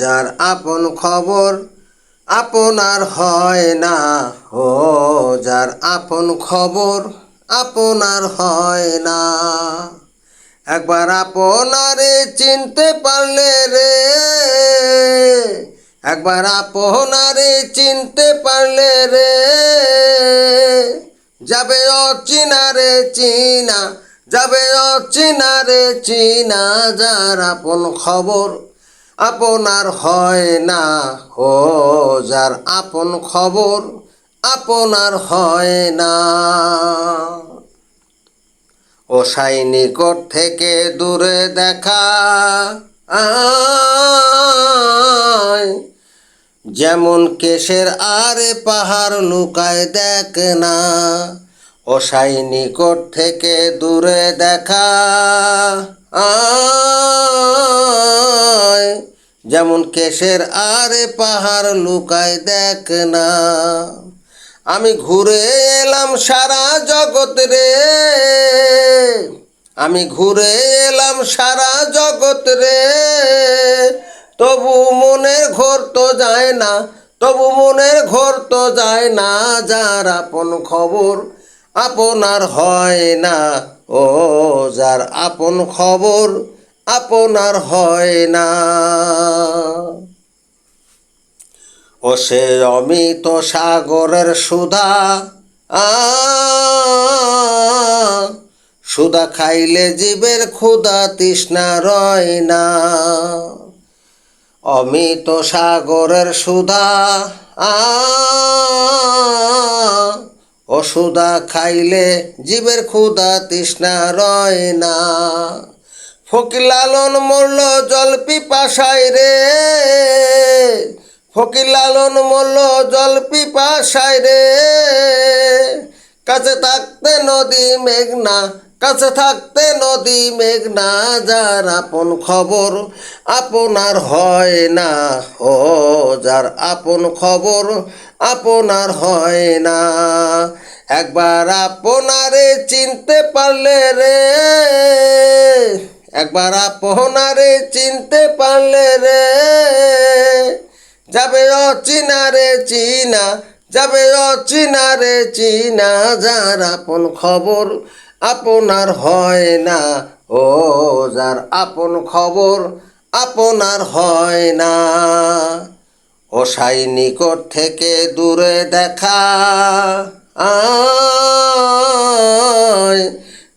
যার আপন খবর আপনার হয় না। ও, যার আপন খবর আপনার হয় না। একবার আপনারে চিনতে পারলে রে, একবার আপনারে চিনতে পারলে রে, যাবে অচিনা রে চিনা, যাবে অচিনা রে চিনা, যার আপন খবর আপনার হয় না যার আপন খবর, আপনার হয় না। ও নিকট থেকে দূরে দেখা যেমন কেশের আরে পাহাড় লুকায় দেখ না, ও নিকট থেকে দূরে দেখা। যেমন কেশের আরে পাহাড় লুকায় দেখ না। আমি ঘুরে এলাম সারা জগৎ রে। আমি ঘুরে এলাম সারা জগৎ রে। তবু মনের ঘোর তো যায় না, তবু মনের ঘোর তো যায় না। যার আপন খবর আপনার হয় না। ও যার আপন খবর আপনার হয় না। ও সে অমিত সাগরের সুধা, আ খাইলে জীবের ক্ষুধা তৃষ্ণা রয় না। অমিত সাগরের সুধা, আ সুধা খাইলে জীবের ক্ষুধা তৃষ্ণা রয় না। ফকির লালন মরল জল পিপাসায় রে। ফকির লালন মরল জল পিপাসায় রে। কাছে থাকতে নদী মেঘনা, কাছে থাকতে নদী মেঘনা, যার আপন খবর আপনার হয় না। ও যার আপন খবর আপনার হয় না। একবার আপনারে চিনতে পারলে রে, একবার আপনারে চিনতে পারলে রে, যাবে অচিনা রে চিনা, যাবে অচিনা রে চিনা, যার আপন খবর আপনার হয় না। ও, যার আপন খবর আপনার হয় না। ও নিকট থেকে দূরে দেখা।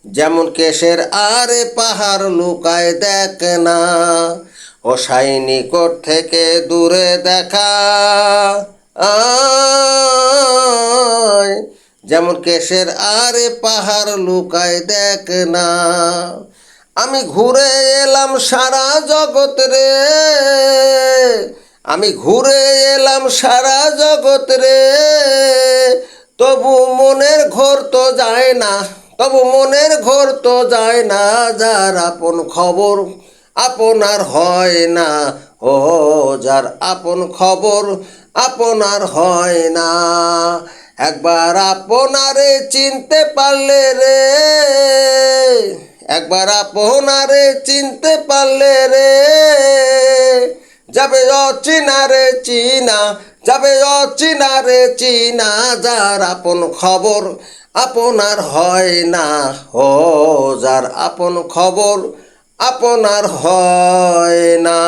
যেমন কেশের আরে পাহাড় লুকায় দেখ না। ও নিকট থেকে দূরে দেখা। যেমন কেশের আরে পাহাড় লুকায় দেখ না। আমি ঘুরে এলাম সারা জগৎ রে। আমি ঘুরে এলাম সারা জগৎ রে। তবু মনের ঘোর তো যায় না, তবু মনের ঘোর তো যায় না, যার আপন খবর আপনার হয় না। ও, যার আপন খবর আপনার হয় না। একবার আপনারে চিনতে পারলে রে, একবার আপনারে চিনতে পারলে রে। যাবে অচিনা রে চিনা, যাবে অচিনা রে চিনা, যার আপন খবর আপনার হয় না ও যার আপন খবর আপনার হয় না।